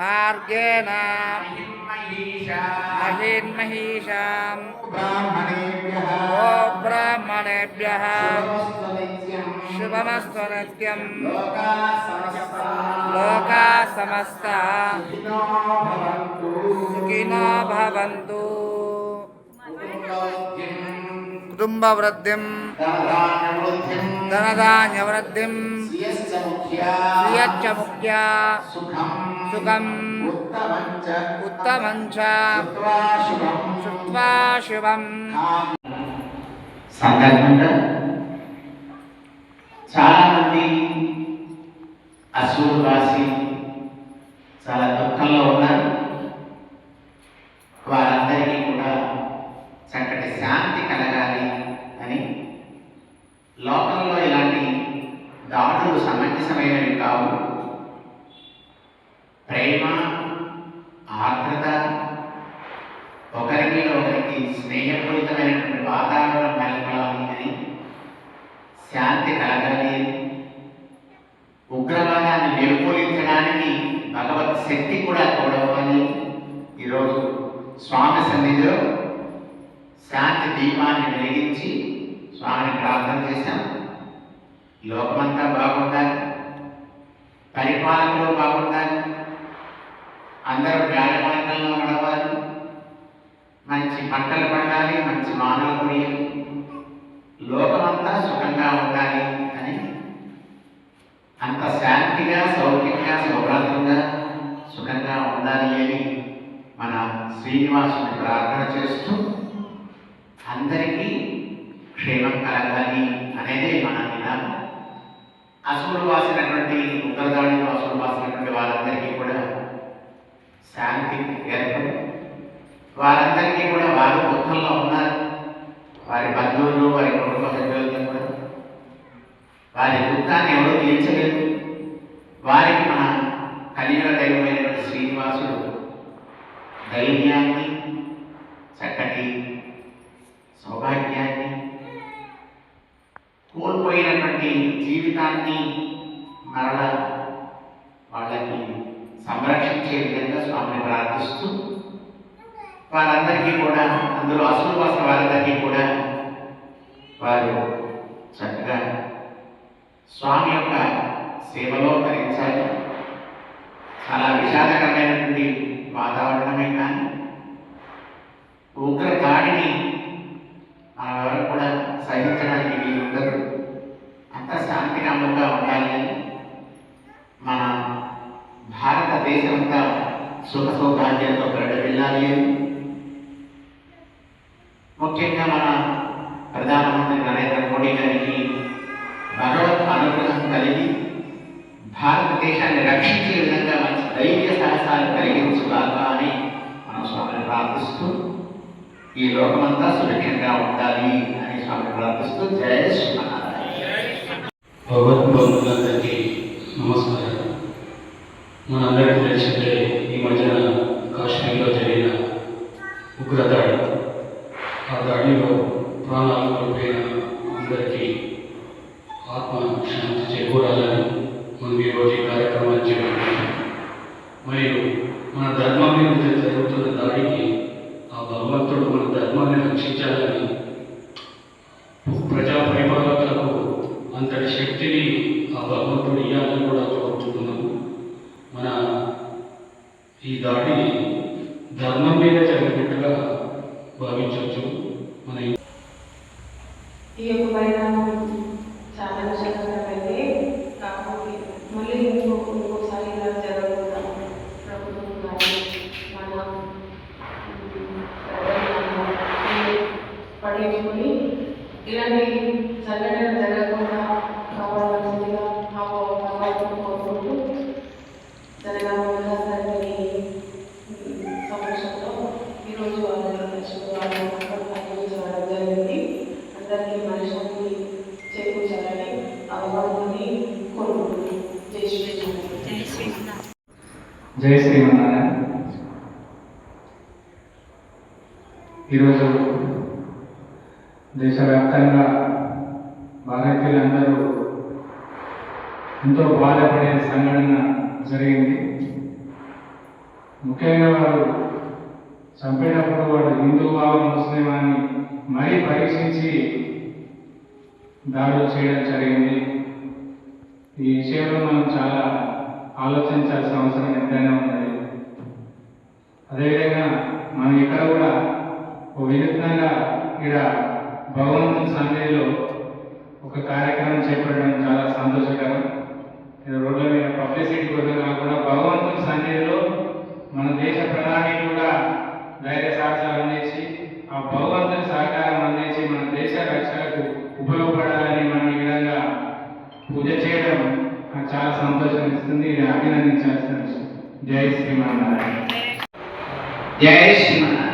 మార్గేణ మహిన్మహీషాం బ్రాహ్మణేభ్య శుభమస్తు నిత్యం లోకా సమస్త సుఖినో భవంతు కుటుంబవృద్ధిం. ధనధాన్యవృద్ధిం. శ్రియచ్చ ముఖ్య సుఖం. ఉత్తమం శుత్వా శుభం. సంకల్పంగా చాలామంది అసూరు రాశి దాడులు సమంజసమైనవి కావు. ప్రేమ ఆర్ద్రత ఒకరికి ఒకరికి స్నేహపూరితమైనటువంటి వాతావరణం కలగాలి అని శాంతి కలగాలి. ఉగ్రవాదాన్ని నిర్మూలించడానికి భగవత్ శక్తి కూడా తోడవ్వాలి. ఈరోజు స్వామి సన్నిధిలో శాంతి దీపాన్ని వెలిగించి స్వామిని ప్రార్థన చేశాం. లోకమంతా బాగుండాలి. పరిపాలనలో బాగుండాలి. అందరూ జ్ఞాన మార్గంలో నడవాలి మంచి పంటలు పండాలి మంచి మానవులు కురియాలి లోకమంతా సుఖంగా ఉండాలి అని అంత శాంతిగా సౌఖ్యంగా సౌభాగ్యంగా సుఖంగా ఉండాలి అని మన శ్రీనివాసుని ప్రార్థన చేస్తూ అందరికీ క్షేమం కలగాలి అనేదే మన నినాదం వాసినటువంటి ఉగ్రదాడులు అసురులు వాసినటువంటి వారందరికీ కూడా శాంతి ఏర్పడి. వారందరికీ కూడా వారు దుఃఖంలో ఉన్నారు. వారి బంధువులు వారి కుటుంబ సభ్యులతో కూడా. వారి దుఃఖాన్ని ఎవరు తీర్చలేదు. వారికి మన కలియుగ దైవమైనటువంటి శ్రీనివాసుడు ధైర్యాన్ని చక్కటి సౌభాగ్యాన్ని జీవితాన్ని మరలా వాళ్ళకి సంరక్షించే విధంగా స్వామిని ప్రార్థిస్తూ వారందరికీ కూడా అందులో అసలు వాసిన వారందరికీ కూడా వారు చక్కగా స్వామి యొక్క సేవలో తరించాలి చాలా విషాదకరమైనటువంటి వాతావరణమే కానీ ముఖ్యంగా మన ప్రధానమంత్రి నరేంద్ర మోడీ గారికి భగవత్ అనుగ్రహం కలిగి భారతదేశాన్ని రక్షించే విధంగా మంచి ధైర్య సాహసాలు కలిగించుగాక అని మనం స్వామిని ప్రార్థిస్తూ ఈ లోకమంతా సురక్షంగా ఉండాలి అని స్వామిని ప్రార్థిస్తూ జయ శ్రీమన్నారాయణ. భగవద్బంధులందరికీ నమస్కారం మనందరికీ తెలిసిందే ఈ మధ్యన కాశ్మీర్లో జరిగిన ఉగ్రదాడి ఆ దాడిలో ప్రాణాలు కోల్పోయిన అందరికీ ఆత్మ శాంతి చేకూరాలని మనం ఈరోజు ఈ కార్యక్రమాన్ని చేపట్టాం మరియు మన ధర్మం మీద జరుగుతున్న దాడికి ఆ భగవంతుడు మన ధర్మాన్ని రక్షించాలని ప్రజా పరిపాలకులకు అంతటి శక్తిని ఆ భగవంతుడు ఇవ్వాలని కూడా కోరుతున్నాము మన ఈ దాడిని ధర్మం మీద జరిగినట్టుగా భావించవచ్చు. మన జయ శ్రీమన్నారాయణ. ఈరోజు దేశవ్యాప్తంగా భారతీయులందరూ ఎంతో బాధపడే సంఘటన జరిగింది. ముఖ్యంగా వారు చంపేటప్పుడు వాడు హిందువా ముస్లిమా అని మరీ పరీక్షించి దాడులు చేయడం జరిగింది ఈ విషయంలో మనం చాలా ఆలోచించాల్సిన అవసరం ఎంతైనా ఉన్నది. అదేవిధంగా మనం ఇక్కడ కూడా ఒక వినూత్నంగా ఇక్కడ భగవంతుని సన్నిధిలో ఒక కార్యక్రమం చేపట్టడం చాలా సంతోషకరం. రోడ్ల మీద పబ్లిసిటీ కోసం కాకుండా భగవంతుని సన్నిధిలో మన దేశ ప్రధాని కూడా ధైర్య సాహసాలు అందించి ఆ భగవంతుని సహకారం అందించి మన దేశ రక్షణకు ఉపయోగపడాలని మనం ఈ విధంగా పూజ చేయడం నాకు చాలా సంతోషం ఇది అభినందించాల్సిన విషయం జై శ్రీమన్నారాయణ. జై శ్రీమన్నారాయణ.